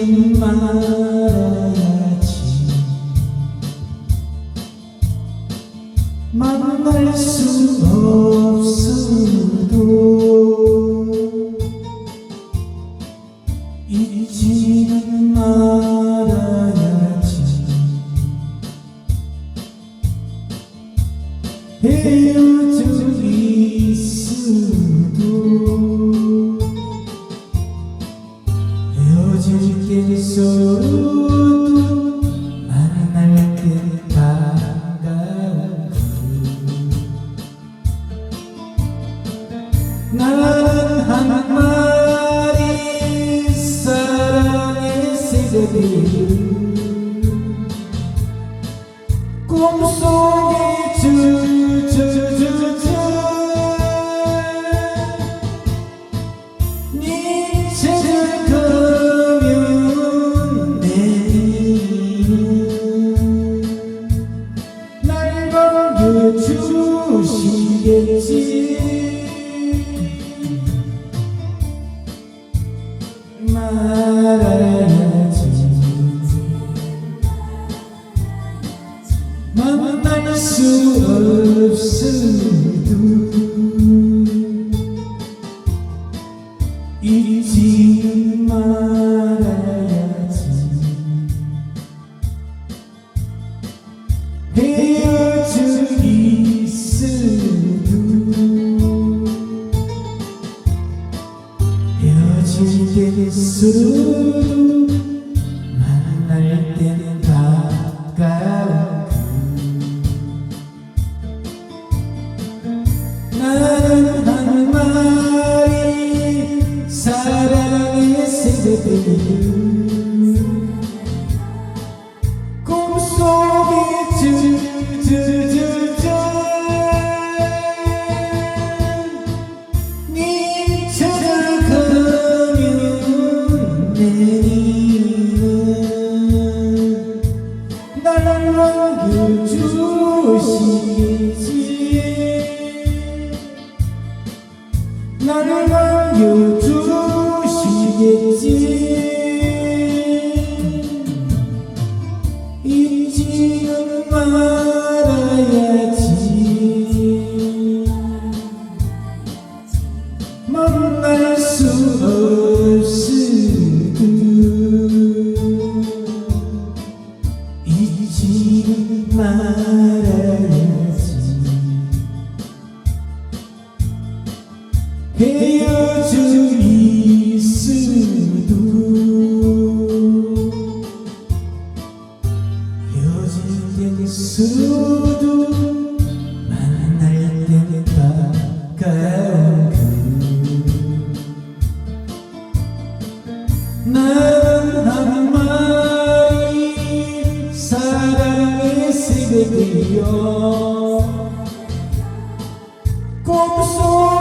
잊지는 말아야지 만날 수 없어도 잊지는 말아야지 헤어져 있어도 게 있어도 만날 때 반가운 나는 한 마리 사랑의 새들이 꿈속 만날 수 없어도 잊지는 말아야 네 남겨주시겠지. 나를 남겨 말아야지 헤어져 있어도 헤어질 때 있어도 만날 때는 가까운 나 vivió con su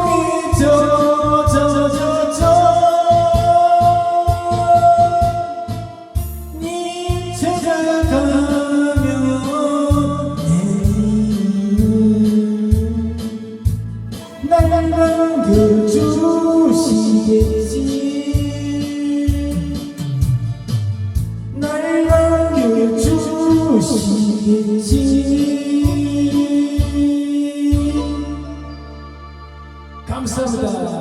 감사합니다